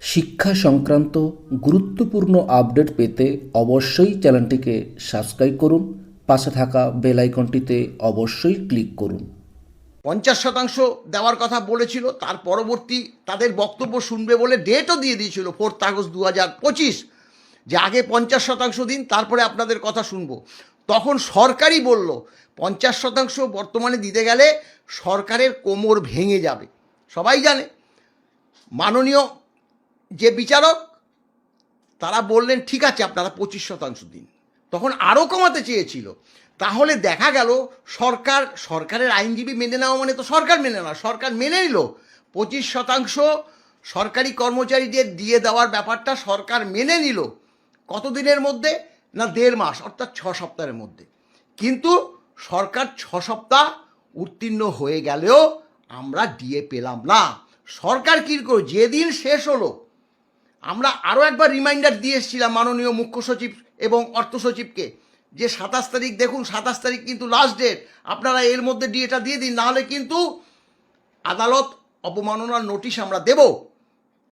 শিক্ষা সংক্রান্ত গুরুত্বপূর্ণ আপডেট পেতে অবশ্যই চ্যানেলটিকে সাবস্ক্রাইব করুন, পাশে থাকা বেল আইকনটিতে অবশ্যই ক্লিক করুন। পঞ্চাশ শতাংশ দেওয়ার কথা বলেছিল, তার পরবর্তী তাদের বক্তব্য শুনবে বলে ডেটও দিয়ে দিয়েছিল ফোর্থ আগস্ট দু হাজার পঁচিশ। যে আগে পঞ্চাশ শতাংশ দিন, তারপরে আপনাদের কথা শুনব। তখন সরকারই বলল, পঞ্চাশ শতাংশ বর্তমানে দিতে গেলে সরকারের কোমর ভেঙে যাবে। সবাই জানে, মাননীয় যে বিচারক, তারা বললেন, ঠিক আছে, আপনারা পঁচিশ শতাংশ দিন। তখন আরও কমাতে চেয়েছিল। তাহলে দেখা গেল, সরকার, সরকারের আইনজীবী মেনে নেওয়া মানে তো সরকার মেনে নেওয়া, সরকার মেনে নিল। পঁচিশ শতাংশ সরকারি কর্মচারীদের দিয়ে দেওয়ার ব্যাপারটা সরকার মেনে নিল কতদিনের মধ্যে? না, দেড় মাস, অর্থাৎ ছ সপ্তাহের মধ্যে। কিন্তু সরকার ছ সপ্তাহ উত্তীর্ণ হয়ে গেলেও আমরা ডিএ পেলাম না। সরকার কী করো যেদিন শেষ হলো আমরা আরও একবার রিমাইন্ডার দিয়ে এসেছিলাম মাননীয় মুখ্য সচিব এবং অর্থ সচিবকে যে সাতাশ তারিখ, দেখুন সাতাশ তারিখ কিন্তু লাস্ট ডেট আপনারা এর মধ্যে ডিএটা দিয়ে দিন নাহলে কিন্তু আদালত অবমাননার নোটিশ আমরা দেব।